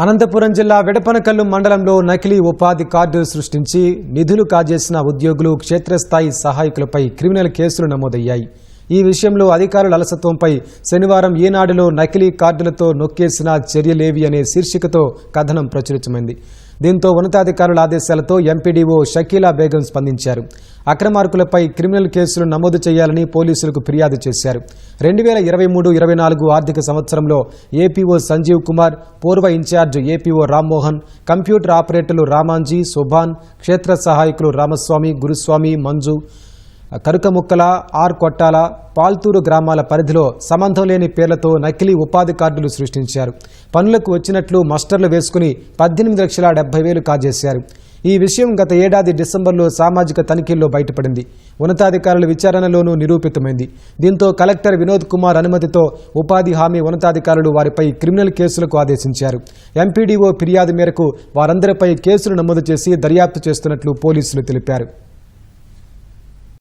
అనంతపురం జిల్లా విడపనకల్లు మండలంలో నకిలీ ఉపాధి కార్డు సృష్టించి నిధులు కాజేసిన ఉద్యోగులు క్షేత్రస్థాయి సహాయకులపై క్రిమినల్ కేసులు నమోదయ్యాయి. ఈ విషయంలో అధికారుల అలసత్వంపై శనివారం ఈనాడులో నకిలీ కార్డులతో నొక్కేసిన చర్యలేవి అనే శీర్షికతో కథనం ప్రచురితమైంది. దీంతో ఉన్నతాధికారుల ఆదేశాలతో ఎంపీడీఓ షకీలా బేగం స్పందించారు. అక్రమార్కులపై క్రిమినల్ కేసులు నమోదు చేయాలని పోలీసులకు ఫిర్యాదు చేశారు. రెండు వేల ఇరవై మూడు ఇరవై నాలుగు ఆర్థిక సంవత్సరంలో ఏపీఓ సంజీవ్ కుమార్ పూర్వ ఇన్ఛార్జ్ ఏపీఓ రామ్మోహన్ కంప్యూటర్ ఆపరేటర్లు రామాంజీ సుభాన్ క్షేత్ర సహాయకులు రామస్వామి గురుస్వామి మంజు కరుకముక్కల ఆర్ కొట్టాల పాల్తూరు గ్రామాల పరిధిలో సంబంధం లేని పేర్లతో నకిలీ ఉపాధి కార్డులు సృష్టించారు. పనులకు వచ్చినట్లు మస్టర్లు వేసుకుని పద్దెనిమిది లక్షల డెబ్బై వేలు కాజేశారు. ఈ విషయం గత ఏడాది డిసెంబర్లో సామాజిక తనిఖీల్లో బయటపడింది. ఉన్నతాధికారుల విచారణలోనూ నిరూపితమైంది. దీంతో కలెక్టర్ వినోద్ కుమార్ అనుమతితో ఉపాధి హామీ ఉన్నతాధికారులు వారిపై క్రిమినల్ కేసులకు ఆదేశించారు. ఎంపీడీఓ ఫిర్యాదు మేరకు వారందరిపై కేసులు నమోదు చేసి దర్యాప్తు చేస్తున్నట్లు పోలీసులు తెలిపారు.